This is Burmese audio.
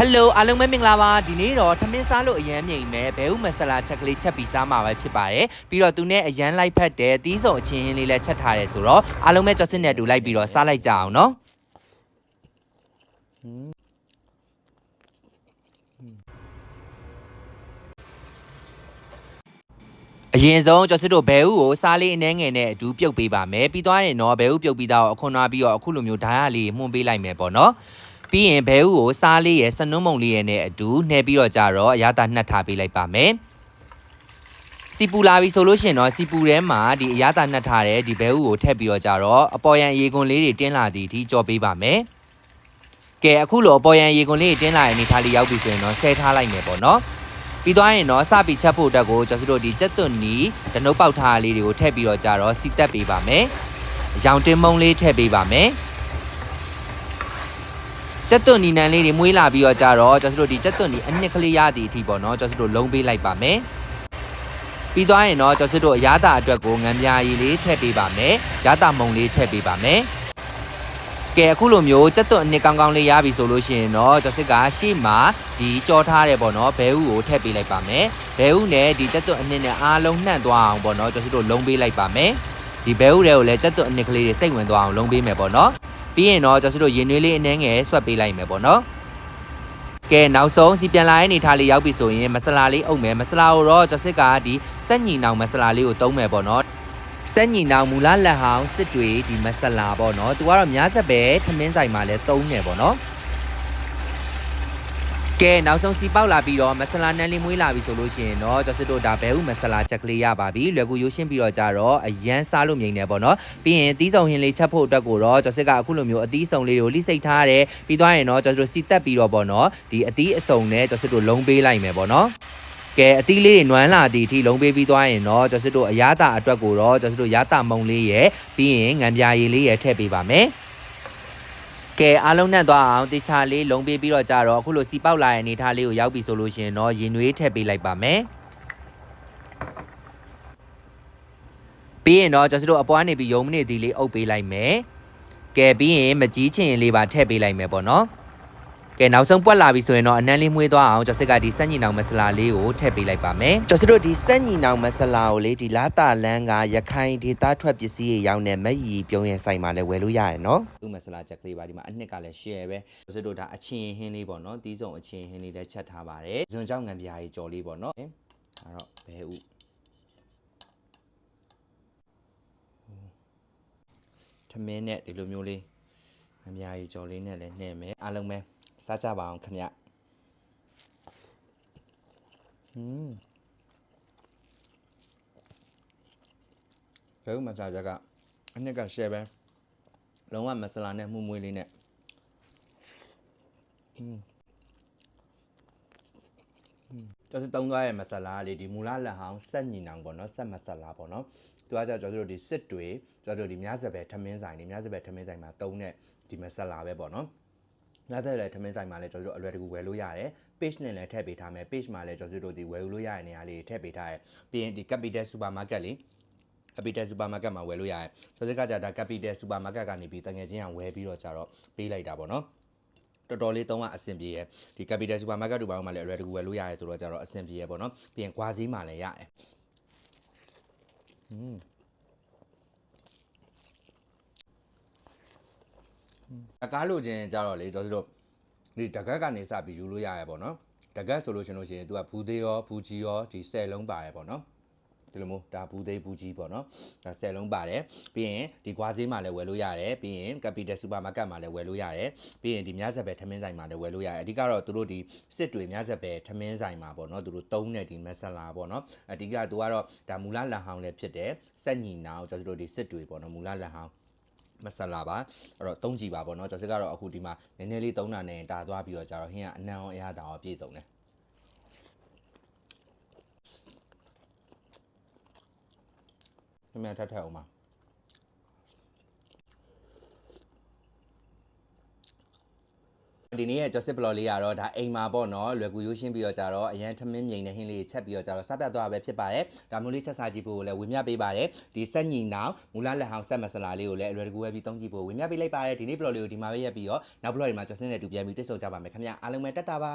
ဟယ်လိုအားလုံးပဲမင်္ဂလာပါဒီနေ့တော့ထမင်းစားလို့အရန်မြိန်မယ်ဘဲဥမဆလာချက်ကလေးချက်ပြီးစားမှာပဲဖြစ်ပါတယ်ပြီးတော့သူနဲ့အရန်လိုက်ဖက်တယ်တီးစုံအချင်းချင်းလေးလည်းချက်ထားတယ်ဆိုတော့အားလုံးပဲကြော်စစ်နဲ့တူလိုက်ပြီးတော့စားလိုက်ကြအောင်နော်အရင်ဆုံးကျော်စစ်တို့ဘဲဥကိုစားလေးအနှဲငယ်နဲ့အတူပြုတ်ပေးပါမယ်ပြီးသွားရင်တော့ဘဲဥပြုတ်ပြီးတော့အခွန်သွားပြီးတော့အခုလိုမျိုးဓာတ်ရလေးမှုန်းပေးလိုက်မယ်ပေါ့နော် ပြီးရင်ဘဲဥကိုစားလေးရဲ့စနုံးမုံလေးရဲ့နဲ့အတူနှဲပြီးတော့ကြတော့အရသာနှက်ထားပေးလိုက်ပါမယ်စီပူလာပြီဆိုလို့ရှိရင်တော့စီပူထဲမှာဒီအရသာနှက်ထားတဲ့ဒီဘဲဥကိုထည့်ပြီးတော့ကြတော့အပေါ်ရန်ရေခွန်လေးတွေတင်းလာသည်ဒီကြော်ပေးပါမယ်ကဲအခုလိုအပေါ်ရန်ရေခွန်လေးတွေတင်းလာတဲ့အနေထားလေးရောက်ပြီဆိုရင်တော့ဆဲထားလိုက်မယ်ပေါ့နော်ပြီးသွားရင်တော့စပီချက်ဖို့အတွက်ကိုကျွန်တော်တို့ဒီကြက်သွန်နီဒနုတ်ပေါက်ထားလေးတွေကိုထည့်ပြီးတော့ကြတော့စီတက်ပေးပါမယ်။ရောင်တင်းမုံလေးထည့်ပေးပါမယ်။ ကြက်သွန်နီနံလေးတွေမွေးလာပြီးတော့ကြတော့ကျွန်တော်တို့ဒီကြက်သွန်နီအနှစ်ကလေးရသည့်အထိပေါ့နော်ကျွန်တော်တို့လုံးပေးလိုက်ပါမယ်။ပြီးသွားရင်တော့ကျွန်တော်တို့အရသာအတွက်ကိုငံပြာရည်လေးထည့်ပေးပါမယ်။ရသာမုံလေးထည့်ပေးပါမယ်။ကဲအခုလိုမျိုးစက်သွန်အနှစ်ကောင်းကောင်းလေးရပြီဆိုလို့ရှိရင်တော့ကျော်စစ်ကရှေ့မှာဒီကြောထားတယ်ပေါ့နော်ဘဲဥကိုထည့်ပေးလိုက်ပါမယ်ဘဲဥနဲ့ဒီစက်သွန်အနှစ်နဲ့အားလုံးနှံ့သွားအောင်ပေါ့နော်ကျော်စစ်တို့လုံးပေးလိုက်ပါမယ်ဒီဘဲဥတွေကိုလည်းစက်သွန်အနှစ်ကလေးတွေစိတ်ဝင်သွားအောင်လုံးပေးမယ်ပေါ့နော် ပြီးရင်တော့ကျော်စစ်တို့ရင်နွေးလေးအနှဲငယ်ဆွတ်ပေးလိုက်မယ်ပေါ့နော်ကဲနောက်ဆုံးစီပြန်လာတဲ့အနေထားလေးရောက်ပြီဆိုရင်မဆလာလေးအုပ်မယ်မဆလာကိုတော့ကျော်စစ်ကဒီစက်ညီနောင်မဆလာလေးကိုသုံးမယ်ပေါ့နော်စက်ညီနောင်မူလလက်ဟောင်းစစ်တွေဒီမဆလာပေါ့နော်သူကတော့များဆက်ပဲထမင်းဆိုင်မှာလဲသုံးနေပေါ့နော် ကဲနောက်ဆုံးစီပေါက်လာပြီးတော့မဆလာနန်းလေးမွေးလာပြီဆိုလို့ရှိရင်တော့ကျွန်တော်တို့ဒါဘဲဥမဆလာချက်ကလေးရပါပြီလွယ်ကူရိုးရှင်းပြီးတော့ကြတော့အရန်စားလို့မြိန်နေပေါ့နော်ပြီးရင်အသီးဆောင်ဟင်းလေးချက်ဖို့အတွက်ကိုတော့ကျွန်တော်ကအခုလိုမျိုးအသီးဆောင်လေးတွေကိုလိစိတ်ထားရတယ်ပြီးသွားရင်တော့ကျွန်တော်တို့စီတက်ပြီးတော့ပေါ့နော်ဒီအသီးအစုံနဲ့ကျွန်တော်တို့လုံးပေးလိုက်မယ်ပေါ့နော်ကဲအသီးလေးတွေနွမ်းလာသည့်အထိလုံးပေးပြီးသွားရင်တော့ကျွန်တော်တို့အရသာအတွက်ကိုတော့ကျွန်တော်တို့ရသာမုံလေးရယ်ပြီးရင်ငံပြာရည်လေးရယ်ထည့်ပေးပါမယ် ကဲအားလုံးနဲ့သွားအောင်တေချာလေးလုံးပေးပြီးတော့ကြတော့အခုလိုစီပေါက်လာတဲ့အနေထားလေးကိုရောက်ပြီဆိုလို့ရှိရင်တော့ရင်နွေးထည့်ပေးလိုက်ပါမယ်ပြီးရင်တော့ကျွန်တော်တို့အပွားနေပြီးယုံမနေသည်လေးအုပ်ပေးလိုက်မယ်ကဲပြီးရင်မကြီးချင်ရင်လေးပါထည့်ပေးလိုက်မယ်ပေါ့နော် ကဲနောက်ဆုံးပွက်လာပြီဆိုရင်တော့အနမ်းလေးမွေးသွားအောင်ကျော်စစ်ကဒီစက်ညီနောင်မဆလာလေးကိုထည့်ပေးလိုက်ပါမယ်ကျော်စစ်တို့ဒီစက်ညီနောင်မဆလာကိုလေဒီလာတာလန်းကရခိုင်ဒေသထွက်ပစ္စည်းတွေရောင်းနေမက်ရီပြုံးရဲ့ဆိုင်မှာလည်းဝယ်လို့ရတယ်နော်သူ့မဆလာချက်ကလေးပါဒီမှာအနှစ်ကလည်း share ပဲကျော်စစ်တို့ဒါအချင်းဟင်းလေးပေါ့နော်တီးစုံအချင်းဟင်းလေးလည်းချက်ထားပါတယ်ဇွန်ကြောင့်ငံပြားကြီးကြော်လေးပေါ့နော်အဲ့တော့ဘဲဥထမင်းနဲ့ဒီလိုမျိုးလေးငံပြားကြီးကြော်လေးနဲ့လည်းနှဲ့မယ်အားလုံးပဲ စားကြပါအောင်ခင်ဗျอืมဘယ်ဥမစားကြကအနှစ်ကရှယ်ပဲလုံးဝမဆလာနဲ့မှုမွေးလေးနဲ့อืมကျွန်တော်တုံးသွားရဲ့မဆလာလေးဒီမူလလက်ဟောင်းစက်ညီနောင်ပေါ့နော်စက်မဆလာပေါ့နော်သူကကြကျွန်တော်တို့ဒီစစ်တွေကျွန်တော်တို့ဒီမြစပယ်ထမင်းဆိုင်ဒီမြစပယ်ထမင်းဆိုင်မှာတုံးတဲ့ဒီမဆလာပဲပေါ့နော် နောက်တဲ့လည်းထမင်းဆိုင်မှာလည်းကျွန်တော်တို့အလွယ်တကူဝယ်လို့ရတယ် page နဲ့လည်းထည့်ပေးထားမယ် page မှာလည်းကျွန်တော်တို့ဒီဝယ်လို့ရတဲ့နေရာလေးထည့်ပေးထားတယ်ပြီးရင်ဒီ capital supermarket လေး capital supermarket မှာဝယ်လို့ရတယ်ဆိုတော့ကကြတာ capital supermarket ကနေပြီးတငယ်ချင်းကဝယ်ပြီးတော့ကြတော့ပေးလိုက်တာပေါ့နော်တော်တော်လေးသုံးကအဆင်ပြေရယ်ဒီ capital supermarket တို့ဘာမှလည်းအလွယ်တကူဝယ်လို့ရတယ်ဆိုတော့ကြတော့အဆင်ပြေရယ်ပေါ့နော်ပြီးရင်ကွာဈေးမှာလည်းရတယ်อืม အကားလို့ခြင်းကြတော့လေကျွန်တော်တို့ဒီတကက်ကနေစပြီးယူလို့ရရပေါ့နော်တကက်ဆိုလို့ရှင်လို့ရှိရင် तू ကဘူးသေးရောဘူးကြီးရောဒီ10လုံးပါတယ်ပေါ့နော်ဒီလိုမျိုးဒါဘူးသေးဘူးကြီးပေါ့နော်ဒါ10လုံးပါတယ်ပြီးရင်ဒီကွာဈေးမှာလည်းဝယ်လို့ရတယ်ပြီးရင် Capital Supermarket မှာလည်းဝယ်လို့ရတယ်ပြီးရင်ဒီမြဆက်ပဲထမင်းဆိုင်မှာလည်းဝယ်လို့ရတယ်အဓိကတော့သူတို့ဒီစစ်တွေမြဆက်ပဲထမင်းဆိုင်မှာပေါ့နော်သူတို့တုံးတဲ့ဒီမဆလာပေါ့နော်အဓိကသူကတော့ဒါမူလလက်ဟောင်းလည်းဖြစ်တယ်စက်ညီနောင်ကျွန်တော်တို့ဒီစစ်တွေပေါ့နော်မူလလက်ဟောင်း မဆလာပါအဲ့တော့သုံးကြည့်ပါပေါ့နော်ကျွန်တော်စစ်ကတော့အခုဒီမှာနည်းနည်းလေးသုံးတာနဲ့တာသွားပြီးတော့ကြတော့ဟင်းကအနံအောင်အရသာအောင်ပြည့်စုံတယ်ခမရထပ်ထပ်အောင်ပါ ဒီနေ့ရဲ့ Joseph Blog လေးကတော့ဒါအိမ်မှာပေါ့နော်လွယ်ကူရိုးရှင်းပြီးတော့ကြတော့အရန်ထမင်းမြိန်တဲ့ဟင်းလေးချက်ပြီးတော့ကြတော့စပြတ်သွားပဲဖြစ်ပါတယ်ဒါမျိုးလေးချက်စားကြည့်ဖို့လည်းဝင်မြပေးပါတယ်ဒီဆက်ညီနောင်မူလလက်ဟောင်းဆက်မဆလာလေးကိုလည်းအလွယ်တကူပဲပြီးသုံးကြည့်ဖို့ဝင်မြပေးလိုက်ပါတယ်ဒီနေ့ blog လေးကိုဒီမှာပဲရက်ပြီးတော့နောက် blog တွေမှာ Joseph နဲ့တူပြန်ပြီးတိတ်ဆုံကြပါမယ်ခင်ဗျအားလုံးပဲတက်တာပါ